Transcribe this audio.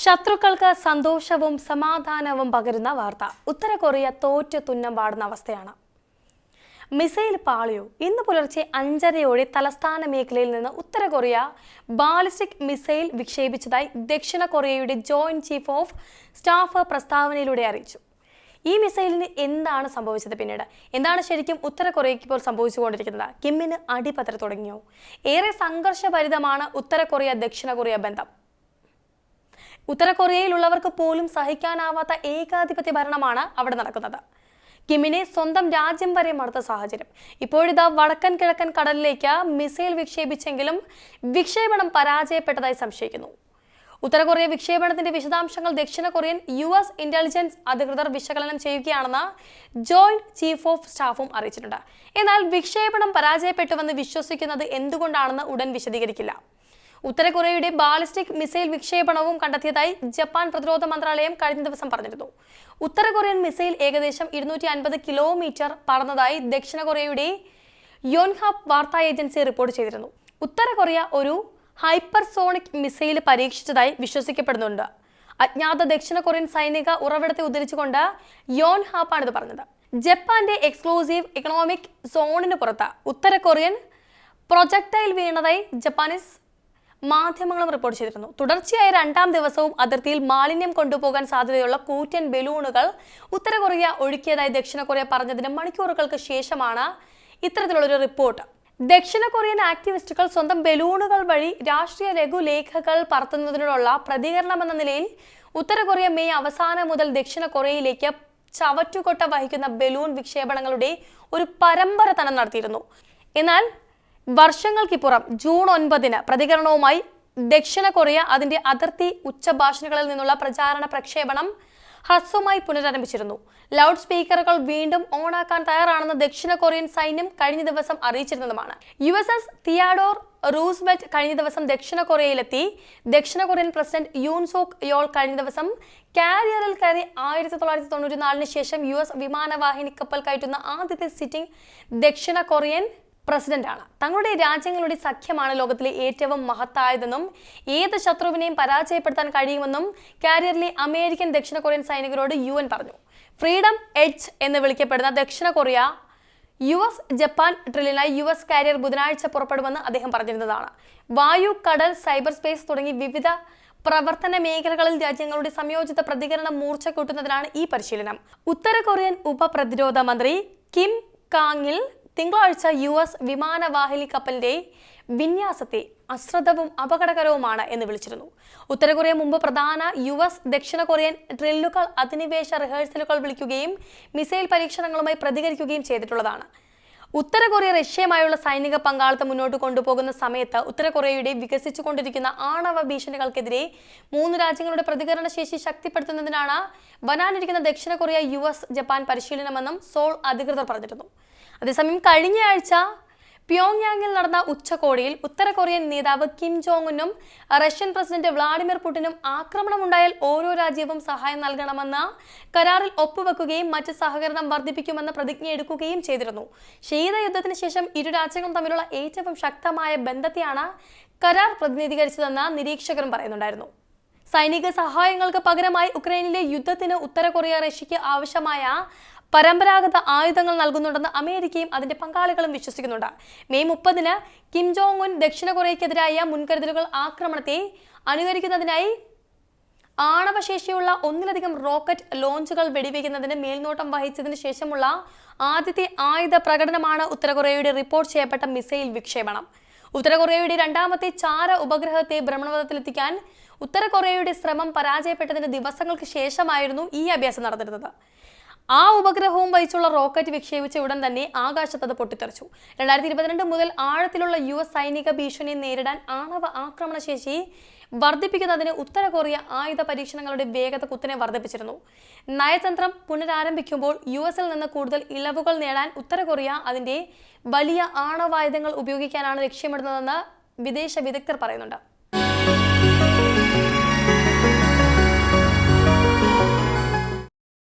ശത്രുക്കൾക്ക് സന്തോഷവും സമാധാനവും പകരുന്ന വാർത്ത. ഉത്തര കൊറിയ തോറ്റ് തുന്നം പാടുന്ന അവസ്ഥയാണ്. മിസൈൽ പാളിയോ. ഇന്ന് പുലർച്ചെ അഞ്ചരയോടെ തലസ്ഥാന മേഖലയിൽ നിന്ന് ഉത്തര കൊറിയ ബാലിസ്റ്റിക് മിസൈൽ വിക്ഷേപിച്ചതായി ദക്ഷിണ കൊറിയയുടെ ജോയിന്റ് ചീഫ് ഓഫ് സ്റ്റാഫ് പ്രസ്താവനയിലൂടെ അറിയിച്ചു. ഈ മിസൈലിന് എന്താണ് സംഭവിച്ചത് പിന്നീട്? എന്താണ് ശരിക്കും ഉത്തര കൊറിയയ്ക്ക് ഇപ്പോൾ സംഭവിച്ചുകൊണ്ടിരിക്കുന്നത്? കിമ്മിന് അടിപത്ര തുടങ്ങിയോ? ഏറെ സംഘർഷഭരിതമാണ് ഉത്തര കൊറിയ ദക്ഷിണ കൊറിയ ബന്ധം. ഉത്തര കൊറിയയിലുള്ളവർക്ക് പോലും സഹിക്കാനാവാത്ത ഏകാധിപത്യ ഭരണമാണ് അവിടെ നടക്കുന്നത്. കിമിനെ സ്വന്തം രാജ്യം വരെ മടുത്ത സാഹചര്യം. ഇപ്പോഴിതാ വടക്കൻ കിഴക്കൻ കടലിലേക്ക് മിസൈൽ വിക്ഷേപിച്ചെങ്കിലും വിക്ഷേപണം പരാജയപ്പെട്ടതായി സംശയിക്കുന്നു. ഉത്തര കൊറിയ വിക്ഷേപണത്തിന്റെ വിശദാംശങ്ങൾ ദക്ഷിണ കൊറിയൻ യു എസ് ഇന്റലിജൻസ് അധികൃതർ വിശകലനം ചെയ്യുകയാണെന്ന് ജോയിന്റ് ചീഫ് ഓഫ് സ്റ്റാഫും അറിയിച്ചിട്ടുണ്ട്. എന്നാൽ വിക്ഷേപണം പരാജയപ്പെട്ടുവെന്ന് വിശ്വസിക്കുന്നത് എന്തുകൊണ്ടാണെന്ന് ഉടൻ വിശദീകരിക്കില്ല. ഉത്തര കൊറിയയുടെ ബാലിസ്റ്റിക് മിസൈൽ വിക്ഷേപണവും കണ്ടെത്തിയതായി ജപ്പാൻ പ്രതിരോധ മന്ത്രാലയം കഴിഞ്ഞ ദിവസം പറഞ്ഞിരുന്നു. ഉത്തര കൊറിയൻ മിസൈൽ ഏകദേശം ഇരുന്നൂറ്റി അൻപത് കിലോമീറ്റർ പറന്നതായി ദക്ഷിണ കൊറിയയുടെ യോൻഹാബ് വാർത്താ ഏജൻസി റിപ്പോർട്ട് ചെയ്തിരുന്നു. ഉത്തര കൊറിയ ഒരു ഹൈപ്പർസോണിക് മിസൈൽ പരീക്ഷിച്ചതായി വിശ്വസിക്കപ്പെടുന്നുണ്ട്. അജ്ഞാത ദക്ഷിണ കൊറിയൻ സൈനിക ഉറവിടത്തെ ഉദ്ധരിച്ചുകൊണ്ട് യോൻഹാപ്പാണിത് പറഞ്ഞത്. ജപ്പാന്റെ എക്സ്ക്ലൂസീവ് ഇക്കണോമിക് സോണിന് പുറത്ത് ഉത്തര കൊറിയൻ പ്രൊജക്ടൈൽ വീണതായി ജപ്പാനീസ് മാധ്യമങ്ങളും റിപ്പോർട്ട് ചെയ്തിരുന്നു. തുടർച്ചയായ രണ്ടാം ദിവസവും അതിർത്തിയിൽ മാലിന്യം കൊണ്ടുപോകാൻ സാധ്യതയുള്ള കൂറ്റൻ ബലൂണുകൾ ഉത്തര കൊറിയ ഒഴുക്കിയതായി ദക്ഷിണ കൊറിയ പറഞ്ഞതിന് മണിക്കൂറുകൾക്ക് ശേഷമാണ് ഇത്തരത്തിലുള്ളൊരു റിപ്പോർട്ട് ദക്ഷിണ കൊറിയൻ ആക്ടിവിസ്റ്റുകൾ സ്വന്തം ബലൂണുകൾ വഴി രാഷ്ട്രീയ ലഘുലേഖകൾ പറത്തുന്നതിനോടുള്ള പ്രതികരണമെന്ന നിലയിൽ ഉത്തര കൊറിയ മെയ് അവസാനം മുതൽ ദക്ഷിണ കൊറിയയിലേക്ക് ചവറ്റുകൊട്ട വഹിക്കുന്ന ബലൂൺ വിക്ഷേപണങ്ങളുടെ ഒരു പരമ്പര തന്നെ നടത്തിയിരുന്നു. എന്നാൽ വർഷങ്ങൾക്കിപ്പുറം ജൂൺ ഒൻപതിന് പ്രതികരണവുമായി ദക്ഷിണ കൊറിയ അതിന്റെ അതിർത്തി ഉച്ചഭാഷണികളിൽ നിന്നുള്ള പ്രചാരണ പ്രക്ഷേപണം ഹ്രസ്വമായി പുനരാരംഭിച്ചിരുന്നു. ലൗഡ് സ്പീക്കറുകൾ വീണ്ടും ഓണാക്കാൻ തയ്യാറാണെന്ന് ദക്ഷിണ കൊറിയൻ സൈന്യം കഴിഞ്ഞ ദിവസം അറിയിച്ചിരുന്നതുമാണ്. U S S Theodore Roosevelt കഴിഞ്ഞ ദിവസം ദക്ഷിണ കൊറിയയിലെത്തി. ദക്ഷിണ കൊറിയൻ പ്രസിഡന്റ് യൂൻസോക് യോൾ കഴിഞ്ഞ ദിവസം കാരിയറിൽ കയറി ആയിരത്തി തൊള്ളായിരത്തി തൊണ്ണൂറ്റി നാലിന് ശേഷം യു എസ് വിമാനവാഹിനി കപ്പൽ കയറ്റുന്ന ആദ്യത്തെ സിറ്റിംഗ് ദക്ഷിണ കൊറിയൻ പ്രസിഡന്റാണ്. തങ്ങളുടെ രാജ്യങ്ങളുടെ സഖ്യമാണ് ലോകത്തിലെ ഏറ്റവും മഹത്തായതെന്നും ഏത് ശത്രുവിനെയും പരാജയപ്പെടുത്താൻ കഴിയുമെന്നും കാരിയറിലെ അമേരിക്കൻ ദക്ഷിണ കൊറിയൻ സൈനികരോട് യു പറഞ്ഞു. ഫ്രീഡം എഡ്ജ് എന്ന് വിളിക്കപ്പെടുന്ന ദക്ഷിണ കൊറിയ യു എസ് ജപ്പാൻ ഡ്രില്ലിനായി യു എസ് കാരിയർ ബുധനാഴ്ച പുറപ്പെടുമെന്ന് അദ്ദേഹം പറഞ്ഞിരുന്നതാണ്. വായു കടൽ സൈബർ സ്പേസ് തുടങ്ങി വിവിധ പ്രവർത്തന മേഖലകളിൽ രാജ്യങ്ങളുടെ സംയോജിത പ്രതികരണം മൂർച്ച കൂട്ടുന്നതിനാണ് ഈ പരിശീലനം. ഉത്തര കൊറിയൻ ഉപപ്രതിരോധ മന്ത്രി കിം കാങ്ങിൽ തിങ്കളാഴ്ച യു എസ് വിമാനവാഹിനി കപ്പലിന്റെ വിന്യാസത്തെ അശ്രദ്ധവും അപകടകരവുമാണ് എന്ന് വിളിച്ചിരുന്നു. ഉത്തര കൊറിയ മുമ്പ് പ്രധാന യു എസ് ദക്ഷിണ കൊറിയൻ ഡ്രില്ലുകൾ അധിനിവേശ റിഹേഴ്സലുകൾ വിളിക്കുകയും മിസൈൽ പരീക്ഷണങ്ങളുമായി പ്രതികരിക്കുകയും ചെയ്തിട്ടുള്ളതാണ്. ഉത്തര കൊറിയ റഷ്യയുമായുള്ള സൈനിക പങ്കാളിത്തം മുന്നോട്ട് കൊണ്ടുപോകുന്ന സമയത്ത് ഉത്തര കൊറിയയുടെ വികസിച്ചുകൊണ്ടിരിക്കുന്ന ആണവ ഭീഷണികൾക്കെതിരെ മൂന്ന് രാജ്യങ്ങളുടെ പ്രതികരണ ശേഷി ശക്തിപ്പെടുത്തുന്നതിനാണ് വരാനിരിക്കുന്ന ദക്ഷിണ കൊറിയ യു എസ് ജപ്പാൻ പരിശീലനമെന്നും സോൾ അധികൃതർ പറഞ്ഞിരുന്നു. അതേസമയം കഴിഞ്ഞ ആഴ്ച പ്യോങ്യാങ്ങിൽ നടന്ന ഉച്ചകോടിയിൽ ഉത്തര കൊറിയൻ നേതാവ് കിം ജോങ് ഉന്നും റഷ്യൻ പ്രസിഡന്റ് വ്ളാഡിമിർ പുടിനും ആക്രമണമുണ്ടായാൽ ഓരോ രാജ്യവും സഹായം നൽകണമെന്ന കരാറിൽ ഒപ്പുവെക്കുകയും മറ്റ് സഹകരണം വർദ്ധിപ്പിക്കുമെന്ന പ്രതിജ്ഞ എടുക്കുകയും ചെയ്തിരുന്നു. ശീതയുദ്ധത്തിന് ശേഷം ഇരു രാജ്യങ്ങളും തമ്മിലുള്ള ഏറ്റവും ശക്തമായ ബന്ധത്തെയാണ് കരാർ പ്രതിനിധീകരിച്ചതെന്ന് നിരീക്ഷകരും പറയുന്നുണ്ടായിരുന്നു. സൈനിക സഹായങ്ങൾക്ക് പകരമായി ഉക്രൈനിലെ യുദ്ധത്തിന് ഉത്തര കൊറിയ റഷ്യയ്ക്ക് ആവശ്യമായ പരമ്പരാഗത ആയുധങ്ങൾ നൽകുന്നുണ്ടെന്ന് അമേരിക്കയും അതിന്റെ പങ്കാളികളും വിശ്വസിക്കുന്നുണ്ട്. മെയ് മുപ്പതിന് കിം ജോങ് ഉൻ ദക്ഷിണ കൊറിയക്കെതിരായ മുൻകരുതലുകൾ ആക്രമണത്തെ അനുകരിക്കുന്നതിനായി ആണവശേഷിയുള്ള ഒന്നിലധികം റോക്കറ്റ് ലോഞ്ചുകൾ വെടിവെക്കുന്നതിന് മേൽനോട്ടം വഹിച്ചതിന് ശേഷമുള്ള ആദ്യത്തെ ആയുധ പ്രകടനമാണ് ഉത്തര കൊറിയയുടെ റിപ്പോർട്ട് ചെയ്യപ്പെട്ട മിസൈൽ വിക്ഷേപണം. ഉത്തര കൊറിയയുടെ രണ്ടാമത്തെ ചാര ഉപഗ്രഹത്തെ ഭ്രമണപഥത്തിലെത്തിക്കാൻ ഉത്തര കൊറിയയുടെ ശ്രമം പരാജയപ്പെട്ടതിന് ദിവസങ്ങൾക്ക് ശേഷമായിരുന്നു ഈ അഭ്യാസം നടന്നിരുന്നത്. ആ ഉപഗ്രഹവും വഹിച്ചുള്ള റോക്കറ്റ് വിക്ഷേപിച്ച ഉടൻ തന്നെ ആകാശത്ത് അത് പൊട്ടിത്തെറിച്ചു. രണ്ടായിരത്തി ഇരുപത്തിരണ്ട് മുതൽ ആഴത്തിലുള്ള യു എസ് സൈനിക ഭീഷണിയെ നേരിടാൻ ആണവ ആക്രമണശേഷി വർദ്ധിപ്പിക്കുന്നതിന് ഉത്തര കൊറിയ ആയുധ പരീക്ഷണങ്ങളുടെ വേഗത കുത്തനെ വർദ്ധിപ്പിച്ചിരുന്നു. നയതന്ത്രം പുനരാരംഭിക്കുമ്പോൾ യു എസിൽ നിന്ന് കൂടുതൽ ഇളവുകൾ നേടാൻ ഉത്തര കൊറിയ അതിന്റെ വലിയ ആണവായുധങ്ങൾ ഉപയോഗിക്കാനാണ് ലക്ഷ്യമിടുന്നതെന്ന് വിദേശ വിദഗ്ധർ പറയുന്നുണ്ട്.